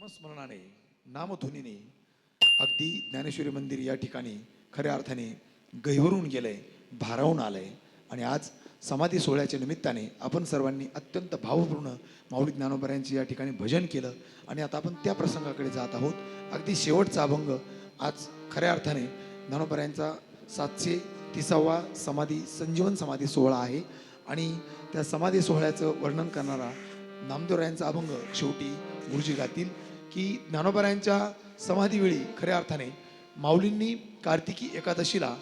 नामस्मरणाने नामध्वनीने अगदी ज्ञानेश्वरी मंदिर या ठिकाणी खऱ्या अर्थाने गहिवरून गेलंय भारावून आलंय. आणि आज समाधी सोहळ्याच्या निमित्ताने आपण सर्वांनी अत्यंत भावपूर्ण माऊली ज्ञानोबऱ्यांचे या ठिकाणी भजन केलं. आणि आता आपण त्या प्रसंगाकडे जात आहोत. अगदी शेवटचा अभंग. आज खऱ्या अर्थाने ज्ञानोबऱ्यांचा सातशे तिसावा समाधी संजीवन समाधी सोहळा आहे. आणि त्या समाधी सोहळ्याचं वर्णन करणारा नामदेवरायांचा अभंग शेवटी गुरुजी गातील की ज्ञानोबरायांच्या समाधीवेळी खऱ्या अर्थाने माऊलींनी कार्तिकी एकादशीला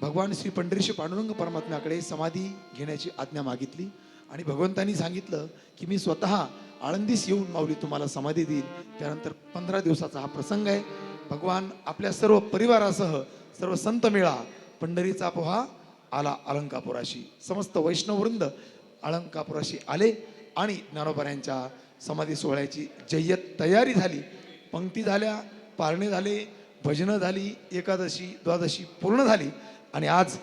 भगवान श्री पंढरीशी पांडुरंग परमात्म्याकडे समाधी घेण्याची आज्ञा मागितली आणि भगवंतांनी सांगितलं की मी स्वतः आळंदीस येऊन माऊली तुम्हाला समाधी देईल त्यानंतर पंधरा दिवसाचा हा प्रसंग आहे. भगवान आपल्या सर्व परिवारासह सर्व संत मेळा पंढरीचा पोहा आला अलंकापुराशी. समस्त वैष्णववृंद अलंकापुराशी आले. आणि ज्ञानोबऱ्यांच्या समाधी सोहळ्याची जय्यत तयारी झाली. पंक्ती झाल्या पारणे झाले भजनं झाली एकादशी द्वादशी पूर्ण झाली. आणि आज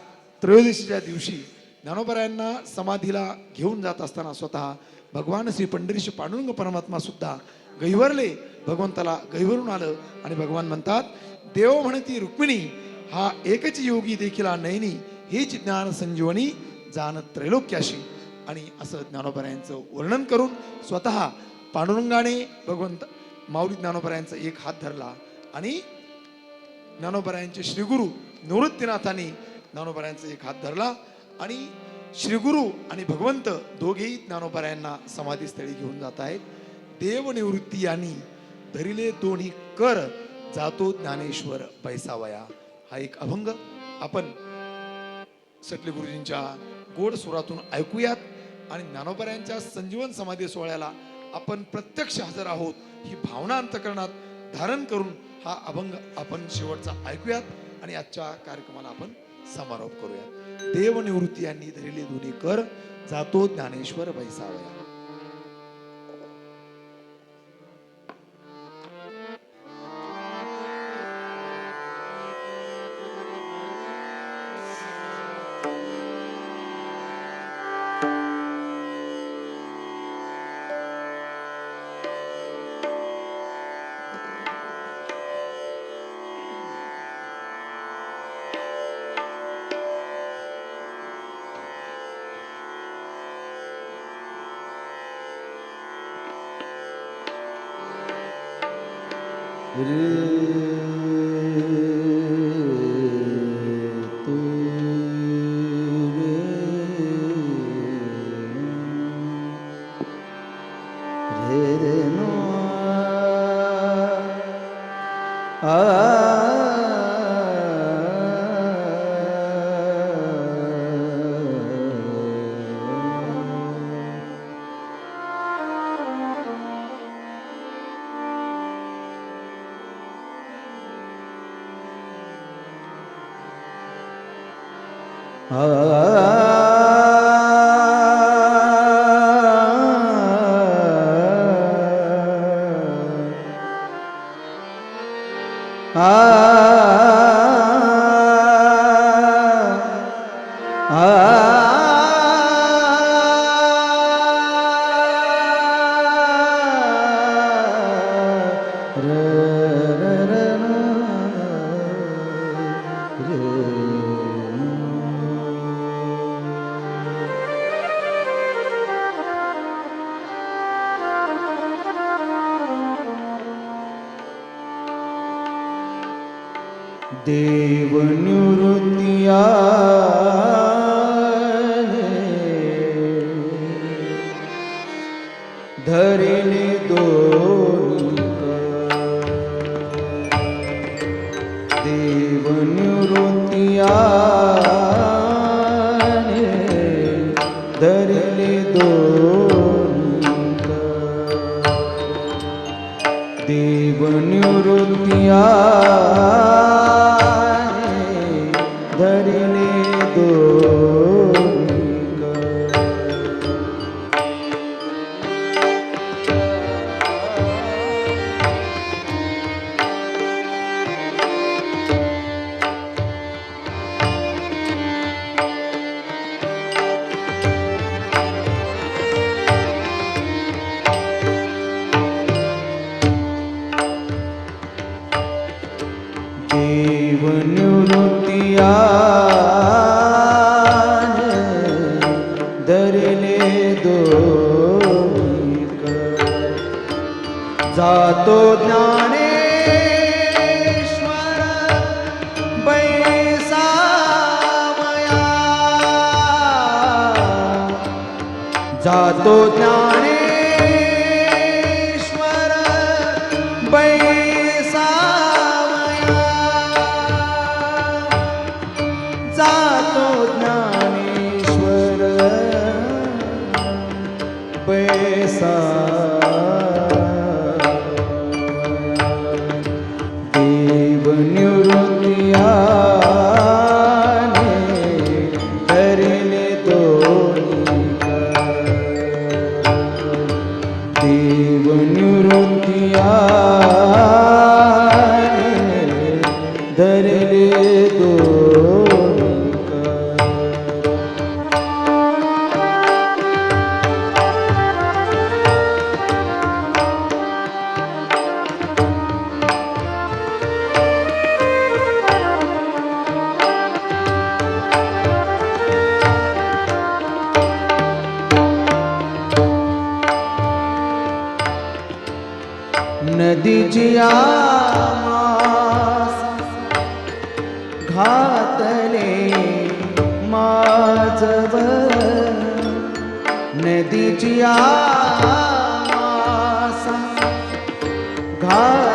त्रयोदशीच्या दिवशी ज्ञानोबरायांना समाधीला घेऊन जात असताना स्वतः भगवान श्री पंढरीशी पांडुरंग परमात्मा सुद्धा गैवरले भगवंताला गैवरून आलं आणि भगवान म्हणतात देव म्हणती रुक्मिणी हा एकच योगी देखील नयनी हीच ज्ञान संजीवनी जाण त्रैलोक्याशी. आणि असं ज्ञानोपरायांचं वर्णन करून स्वतः पांडुरंगाने भगवंत माऊली ज्ञानोपरायांचा एक हात धरला आणि ज्ञानोपरायांचे श्रीगुरु निवृत्तीनाथांनी ज्ञानोपरायांचा एक हात धरला आणि श्रीगुरु आणि भगवंत दोघेही ज्ञानोपरायांना समाधीस्थळी घेऊन जात आहेत. देवनिवृत्ती यांनी धरिले दोन्ही कर जातो ज्ञानेश्वर पैसावया हा एक अभंग आपण सटले गुरुजींच्या गोड सुरातून ऐकूयात. आणि ज्ञानोबऱ्यांच्या संजीवन समाधी सोहळ्याला आपण प्रत्यक्ष हजर आहोत ही भावना अंतकरणात धारण करून हा अभंग आपण शेवटचा ऐकूयात आणि आजच्या कार्यक्रमाला आपण समारोप करूयात. देवनिवृत्ती यांनी धरिले दोन्ही कर जातो ज्ञानेश्वर बैसावया. Ah देव निवृत्तिया बैसावया नदीची आमास घातले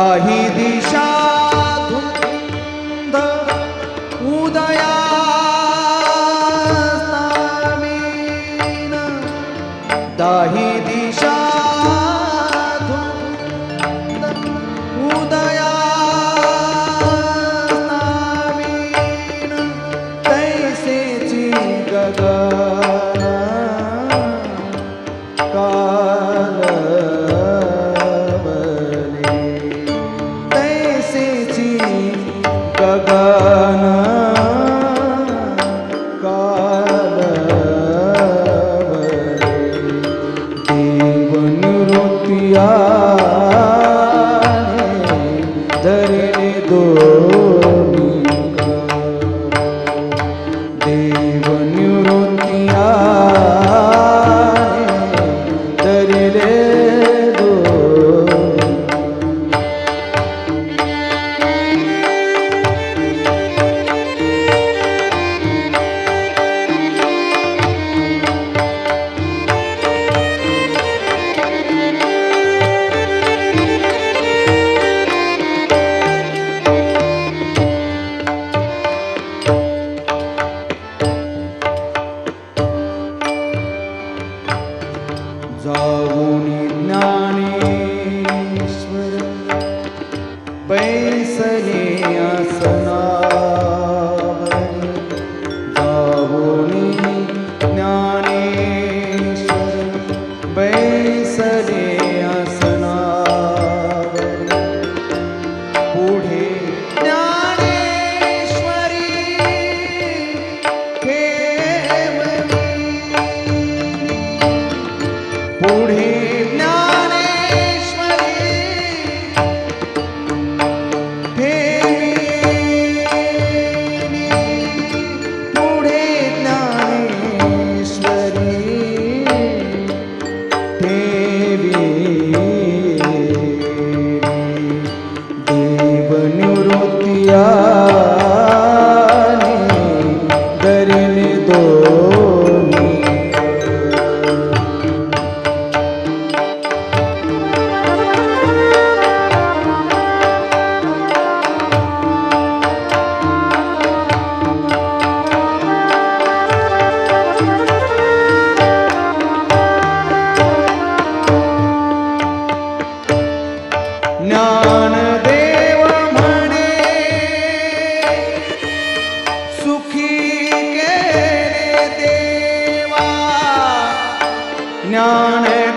নাহি দিশা ஞான